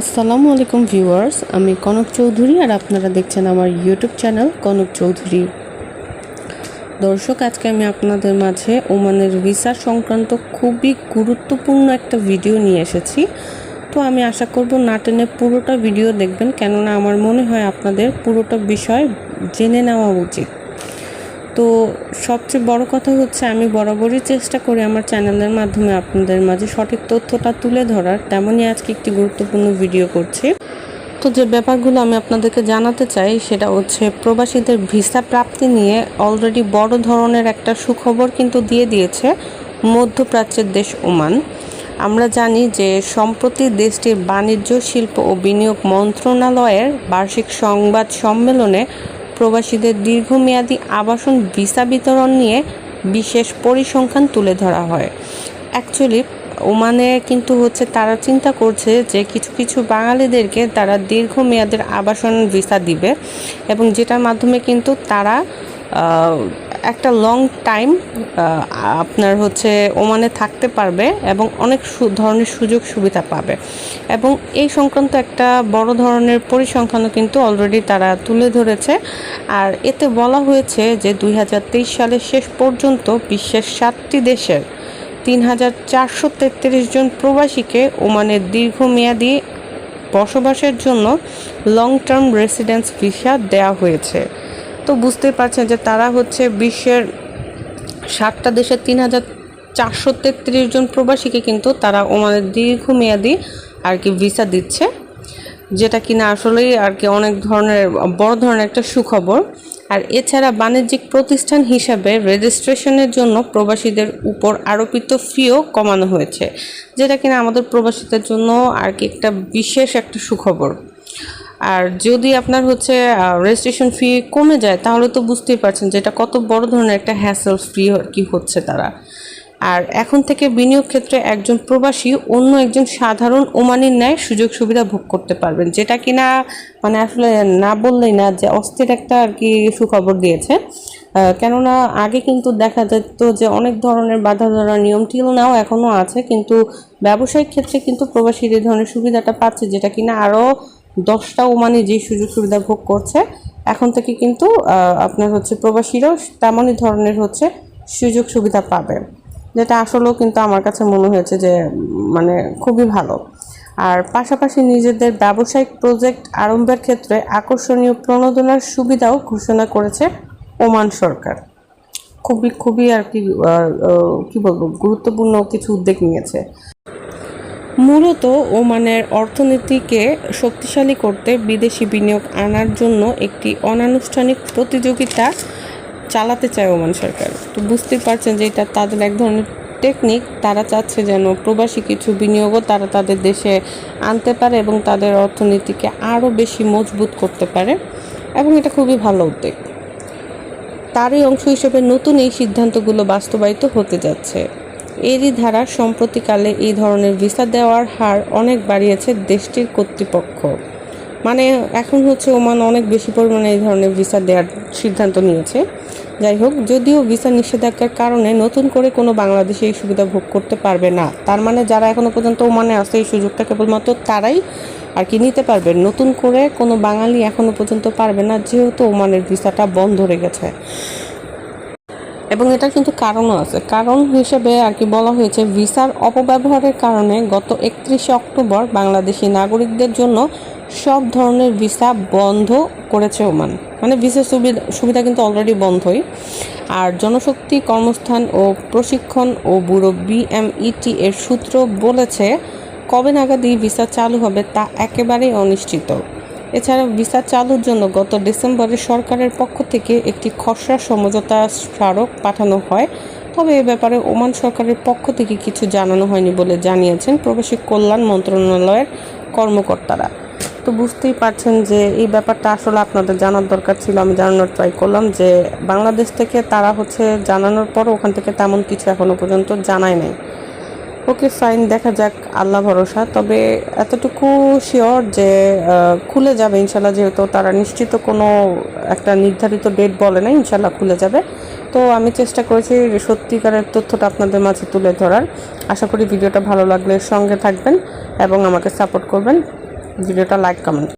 আসসালামু আলাইকুম ভিউয়ার্স, আমি কনক চৌধুরী আর আপনারা দেখছেন আমার ইউটিউব চ্যানেল কনক চৌধুরী। দর্শক, আজকে আমি আপনাদের মাঝে ওমানের ভিসা সংক্রান্ত খুবই গুরুত্বপূর্ণ একটা ভিডিও নিয়ে এসেছি। তো আমি আশা করব না টেনে পুরোটা ভিডিও দেখবেন, কেননা আমার মনে হয় আপনাদের পুরোটা বিষয় জেনে নেওয়া উচিত। তো সবচেয়ে বড় কথা হচ্ছে আমি বরাবরই চেষ্টা করি আমার চ্যানেলের মাধ্যমে আপনাদের মাঝে সঠিক তথ্যটা তুলে ধরার। তেমনই আজকে একটি গুরুত্বপূর্ণ ভিডিও করছি। তো যে ব্যাপারগুলো আমি আপনাদেরকে জানাতে চাই, সেটা হচ্ছে প্রবাসীদের ভিসা প্রাপ্তি নিয়ে অলরেডি বড় ধরনের একটা সুখবর কিন্তু দিয়ে দিয়েছে মধ্যপ্রাচ্যের দেশ ওমান। আমরা জানি যে সম্প্রতি দেশটির বাণিজ্য, শিল্প ও বিনিয়োগ মন্ত্রণালয়ের বার্ষিক সংবাদ সম্মেলনে প্রবাসীদের দীর্ঘমেয়াদী আবাসন ভিসা বিতরণ নিয়ে বিশেষ পরিসংখ্যান তুলে ধরা হয়। অ্যাকচুয়ালি ওমানে কিন্তু হচ্ছে তারা চিন্তা করছে যে কিছু কিছু বাঙালিদেরকে তারা দীর্ঘমেয়াদের আবাসন ভিসা দিবে এবং যেটার মাধ্যমে কিন্তু তারা একটা লং টাইম আপনার হচ্ছে ওমানে থাকতে পারবে এবং অনেক ধরনের সুযোগ সুবিধা পাবে। এবং এই সংক্রান্ত একটা বড় ধরনের পরিসংখ্যানও কিন্তু অলরেডি তারা তুলে ধরেছে। আর এতে বলা হয়েছে যে দুই হাজার তেইশ সালের শেষ পর্যন্ত বিশ্বের সাতটি দেশের তিন হাজার চারশো তেত্রিশ জন প্রবাসীকে ওমানের দীর্ঘমেয়াদী বসবাসের জন্য লং টার্ম রেসিডেন্স ভিসা দেওয়া হয়েছে। তো বুঝতেই পারছেন যে তারা হচ্ছে বিশ্বের ষাটটা দেশের তিন হাজার চারশো তেত্রিশ জন প্রবাসীকে কিন্তু তারা ওমানের দীর্ঘমেয়াদী আর কি ভিসা দিচ্ছে, যেটা কিনা আসলেই আর কি অনেক ধরনের, বড় ধরনের একটা সুখবর। আর এছাড়া বাণিজ্যিক প্রতিষ্ঠান হিসাবে রেজিস্ট্রেশনের জন্য প্রবাসীদের উপর আরোপিত ফিও কমানো হয়েছে, যেটা কিনা আমাদের প্রবাসীদের জন্য আর কি একটা বিশেষ একটা সুখবর। আর যদি আপনার হচ্ছে রেজিস্ট্রেশন ফি কমে যায়, তাহলে তো বুঝতেই পারছেন যে এটা কত বড় ধরনের একটা হ্যাসেল ফ্রি কি হচ্ছে তারা। আর এখন থেকে বিনিয়োগ ক্ষেত্রে একজন প্রবাসী অন্য একজন সাধারণ ওমানির ন্যায় সুযোগ সুবিধা ভোগ করতে পারবেন। যেটা কিনা মানে আসলে না বললেই না যে অস্থির একটা আর কি সুখবর দিয়েছে। কেননা আগে কিন্তু দেখা যেত যে অনেক ধরনের বাধা ধরা নিয়ম টিল নাও এখনও আছে, কিন্তু ব্যবসায়িক ক্ষেত্রে কিন্তু প্রবাসীর এই ধরনের সুবিধাটা পাচ্ছে, যেটা কিনা আরও দশটা ওমানি যে সুযোগ সুবিধা ভোগ করছে, এখন থেকে কিন্তু আপনার হচ্ছে প্রবাসীরাও তেমনই ধরনের হচ্ছে সুযোগ সুবিধা পাবে। যেটা আসলেও কিন্তু আমার কাছে মনে হয়েছে যে মানে খুবই ভালো। আর পাশাপাশি নিজেদের ব্যবসায়িক প্রজেক্ট আরম্ভের ক্ষেত্রে আকর্ষণীয় প্রণোদনার সুবিধাও ঘোষণা করেছে ওমান সরকার। খুবই খুবই আর কি কি বলব, গুরুত্বপূর্ণ কিছু উদ্যোগ নিয়েছে। মূলত ওমানের অর্থনীতিকে শক্তিশালী করতে বিদেশি বিনিয়োগ আনার জন্য একটি অনানুষ্ঠানিক প্রতিযোগিতা চালাতে চায় ওমান সরকার। তো বুঝতেই পারছেন যে এটা তাদের এক ধরনের টেকনিক তারা চাচ্ছে যেন প্রবাসী কিছু বিনিয়োগও তারা তাদের দেশে আনতে পারে এবং তাদের অর্থনীতিকে আরও বেশি মজবুত করতে পারে এবং এটা খুবই ভালো উদ্যোগ। তারই অংশ হিসেবে নতুন এই সিদ্ধান্তগুলো বাস্তবায়িত হতে যাচ্ছে। এরই ধারা সম্প্রতিকালে এই ধরনের ভিসা দেওয়ার হার অনেক বাড়িয়েছে দেশটির কর্তৃপক্ষ। মানে এখন হচ্ছে ওমান অনেক বেশি পরিমাণে এই ধরনের ভিসা দেওয়ার সিদ্ধান্ত নিয়েছে। যাই হোক, যদিও ভিসা নিষেধাজ্ঞার কারণে নতুন করে কোনো বাংলাদেশে এই সুবিধা ভোগ করতে পারবে না, তার মানে যারা এখনও পর্যন্ত ওমানে আছে এই সুযোগটা কেবলমাত্র তারাই আর কি নিতে পারবে। নতুন করে কোনো বাঙালি এখনও পর্যন্ত পারবে না, যেহেতু ওমানের ভিসাটা বন্ধ রেখেছে এবং এটা কিন্তু কারণও আছে। কারণ হিসেবে আর কি বলা হয়েছে, ভিসার অপব্যবহারের কারণে গত একত্রিশে অক্টোবর বাংলাদেশি নাগরিকদের জন্য সব ধরনের ভিসা বন্ধ করেছে ওমান। মানে ভিসা সুবিধা সুবিধা কিন্তু অলরেডি বন্ধই। আর জনশক্তি কর্মস্থান ও প্রশিক্ষণ ও ব্যুরো বিএমইটি এর সূত্র বলেছে, কবে নাগাদ এই ভিসা চালু হবে তা একেবারেই অনিশ্চিত। এছাড়া ভিসা চালুর জন্য গত ডিসেম্বরে সরকারের পক্ষ থেকে একটি খসড়া সমঝোতা স্মারক পাঠানো হয়। তবে এ ব্যাপারে ওমান সরকারের পক্ষ থেকে কিছু জানানো হয়নি বলে জানিয়েছেন প্রবাসী কল্যাণ মন্ত্রণালয়ের কর্মকর্তারা। তো বুঝতেই পারছেন যে এই ব্যাপারটা আসলে আপনাদের জানার দরকার ছিল, আমি জানানোর ট্রাই করলাম যে বাংলাদেশ থেকে তারা হচ্ছে জানানোর পর ওখান থেকে তেমন কিছু এখনও পর্যন্ত জানায় নাই। ওকে ফাইন দেখা যাক, আল্লাহ ভরসা। তবে এতটুকু শিওর যে খুলে যাবে, ইনশাল্লাহ, যেহেতু তারা নিশ্চিত কোনো একটা নির্ধারিত ডেট বলে না ইনশাল্লাহ খুলে যাবে। তো আমি চেষ্টা করেছি সত্যিকারের তথ্যটা আপনাদের মাঝে তুলে ধরার। আশা করি ভিডিওটা ভালো লাগলে সঙ্গে থাকবেন এবং আমাকে সাপোর্ট করবেন। ভিডিওটা লাইক কমেন্ট